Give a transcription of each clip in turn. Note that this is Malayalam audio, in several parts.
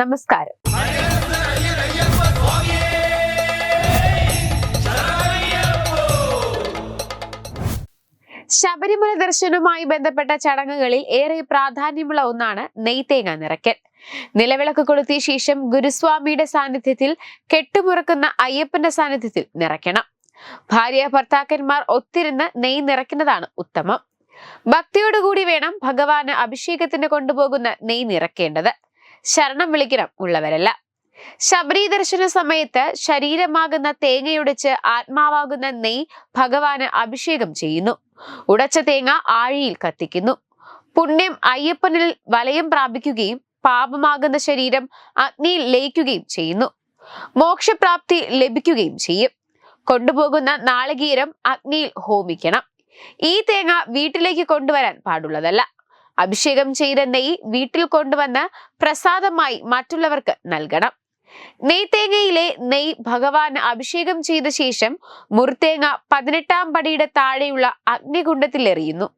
നമസ്കാരം. ശബരിമല ദർശനവുമായി ബന്ധപ്പെട്ട ചടങ്ങുകളിൽ ഏറെ പ്രാധാന്യമുള്ള ഒന്നാണ് നെയ്തേങ്ങ നിറയ്ക്കൽ. നിലവിളക്ക് കൊളുത്തിയ ശേഷം ഗുരുസ്വാമിയുടെ സാന്നിധ്യത്തിൽ കെട്ടുമുറക്കുന്ന അയ്യപ്പന്റെ സാന്നിധ്യത്തിൽ നിറയ്ക്കണം. ഭാര്യ ഭർത്താക്കന്മാർ ഒത്തിരുന്ന് നെയ് നിറയ്ക്കുന്നതാണ് ഉത്തമം. ഭക്തിയോടുകൂടി വേണം ഭഗവാന് അഭിഷേകത്തിന് കൊണ്ടുപോകുന്ന നെയ് നിറയ്ക്കേണ്ടത്. ശരണം വിളിക്കണം ഉള്ളവരല്ല. ശബരി ദർശന സമയത്ത് ശരീരമാകുന്ന തേങ്ങയുടച്ച് ആത്മാവാകുന്ന നെയ് ഭഗവാന് അഭിഷേകം ചെയ്യുന്നു. ഉടച്ച തേങ്ങ ആഴിയിൽ കത്തിക്കുന്നു. പുണ്യം അയ്യപ്പനിൽ വലയം പ്രാപിക്കുകയും പാപമാകുന്ന ശരീരം അഗ്നിയിൽ ലയിക്കുകയും ചെയ്യുന്നു. മോക്ഷപ്രാപ്തി ലഭിക്കുകയും ചെയ്യും. കൊണ്ടുപോകുന്ന നാളികേരം അഗ്നിയിൽ ഹോമിക്കണം. ഈ തേങ്ങ വീട്ടിലേക്ക് കൊണ്ടുവരാൻ പാടുള്ളതല്ല. അഭിഷേകം ചെയ്ത നെയ്യ് വീട്ടിൽ കൊണ്ടുവന്ന് പ്രസാദമായി മറ്റുള്ളവർക്ക് നൽകണം. നെയ്തേങ്ങയിലെ നെയ്യ് ഭഗവാൻ അഭിഷേകം ചെയ്ത ശേഷം മുറിത്തേങ്ങ പതിനെട്ടാം പടിയുടെ താഴെയുള്ള അഗ്നികുണ്ഡത്തിൽ എറിയുന്നു.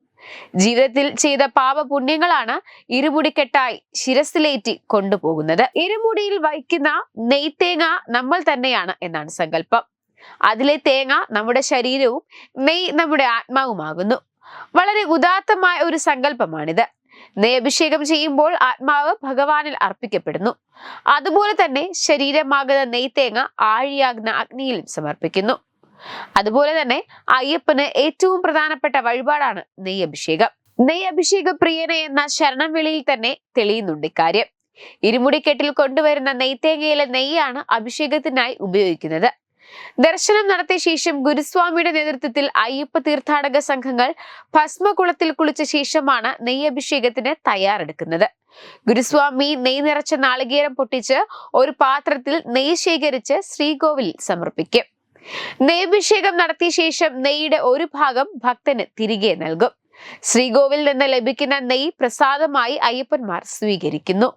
ജീവിതത്തിൽ ചെയ്ത പാപപുണ്യങ്ങളാണ് ഇരുമുടിക്കെട്ടായി ശിരസിലേറ്റി കൊണ്ടുപോകുന്നത്. ഇരുമുടിയിൽ വഹിക്കുന്ന നെയ്ത്തേങ്ങ നമ്മൾ തന്നെയാണ് എന്നാണ് സങ്കല്പം. അതിലെ തേങ്ങ നമ്മുടെ ശരീരവും നെയ് നമ്മുടെ ആത്മാവുമാകുന്നു. വളരെ ഉദാത്തമായ ഒരു സങ്കല്പമാണിത്. നെയ്യഭിഷേകം ചെയ്യുമ്പോൾ ആത്മാവ് ഭഗവാനിൽ അർപ്പിക്കപ്പെടുന്നു. അതുപോലെ തന്നെ ശരീരമാകുന്ന നെയ്തേങ്ങ ആഴിയാകുന്ന അഗ്നിയിൽ സമർപ്പിക്കുന്നു. അതുപോലെ തന്നെ അയ്യപ്പന് ഏറ്റവും പ്രധാനപ്പെട്ട വഴിപാടാണ് നെയ്യഭിഷേകം. നെയ്യഭിഷേക പ്രിയനെ എന്ന ശരണം വിളിയിൽ തന്നെ തെളിയുന്നുണ്ട് ഇക്കാര്യം. ഇരുമുടിക്കെട്ടിൽ കൊണ്ടുവരുന്ന നെയ്തേങ്ങയിലെ നെയ്യാണ് അഭിഷേകത്തിനായി ഉപയോഗിക്കുന്നത്. ദർശനം നടത്തിയ ശേഷം ഗുരുസ്വാമിയുടെ നേതൃത്വത്തിൽ അയ്യപ്പ തീർത്ഥാടക സംഘങ്ങൾ ഭസ്മകുളത്തിൽ കുളിച്ച ശേഷമാണ് നെയ്യഭിഷേകത്തിന് തയ്യാറെടുക്കുന്നത്. ഗുരുസ്വാമി നെയ് നിറച്ച നാളികേരം പൊട്ടിച്ച് ഒരു പാത്രത്തിൽ നെയ്യ് ശേഖരിച്ച് ശ്രീകോവിലിൽ സമർപ്പിക്കും. നെയ്യഭിഷേകം നടത്തിയ ശേഷം നെയ്യുടെ ഒരു ഭാഗം ഭക്തന് തിരികെ നൽകും. ശ്രീകോവിൽ നിന്ന് ലഭിക്കുന്ന നെയ് പ്രസാദമായി അയ്യപ്പന്മാർ സ്വീകരിക്കുന്നു.